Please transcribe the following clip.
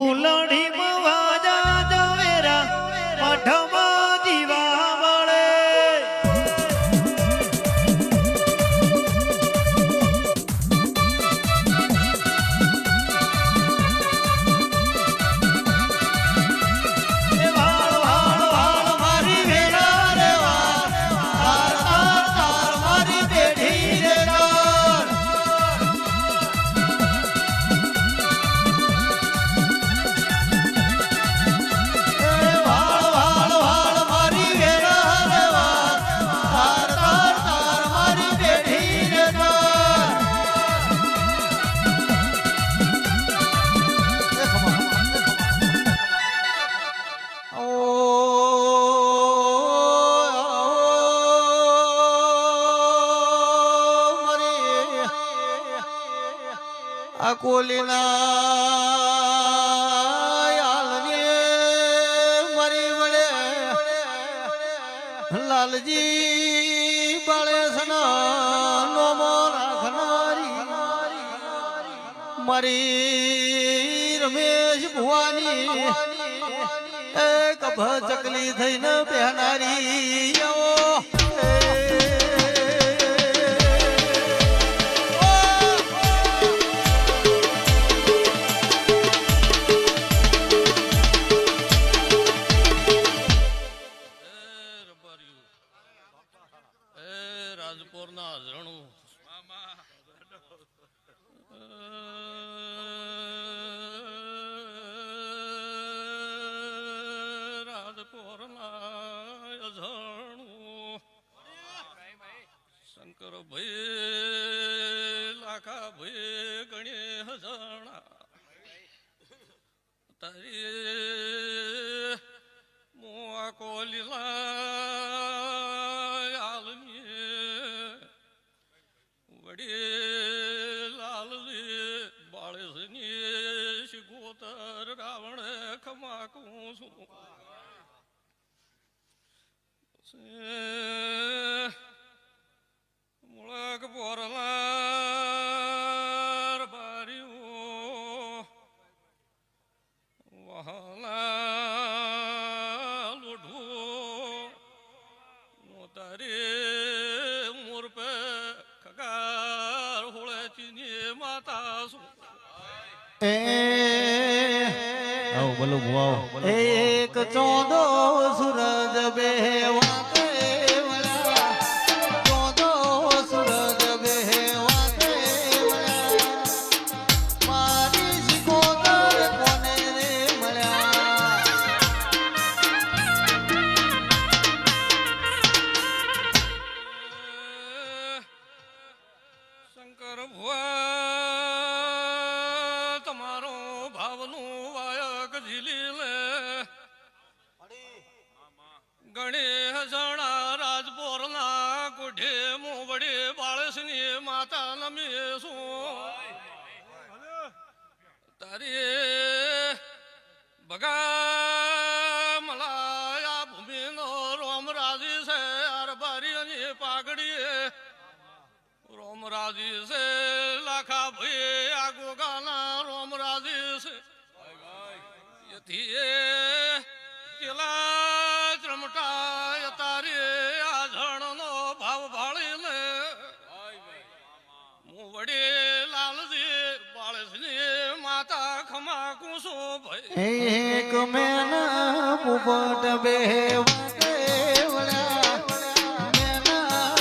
লড়িব અકોલીના મરી વળે લાલજી નોમો રાખનારી મારી રમેશ ભુવાની એક ભચકલી થઈને બેહનારી રાજપોરના જણું. રાજપોર ના જણું. શંકર ભાઈ લાખા ભાઈ ગણે હજણા તારી મોઆ કોલીલા ખમાકું છું મુળક પોરલાર બારીઓ વહલા લોઢો મોતારે મોર પે ખગાર હોળે ચીની માતા શું આવો બોલો આવો. એક ચોદો સૂરજ મળ્યા શંકર ભુવા તમારો ભાવનું વાયક ઝીલી લે ગણેશ જણા રાજપોરના કોઠે મોવડે બાળસની માતા નમી શું તારી ભગા મલાયા ભૂમિનો રોમ રાજી છે અરબારીઓની પાઘડી રોમ રાજી છે લાખા ભાઈ આ ગોગાના રોમ રાજી છે. યથી એ કેલા ચમટા તારે આ ઝણનો ભાવ ભાળી લે હું વડે માતા ખમા કુસો ભાઈ. એક મેના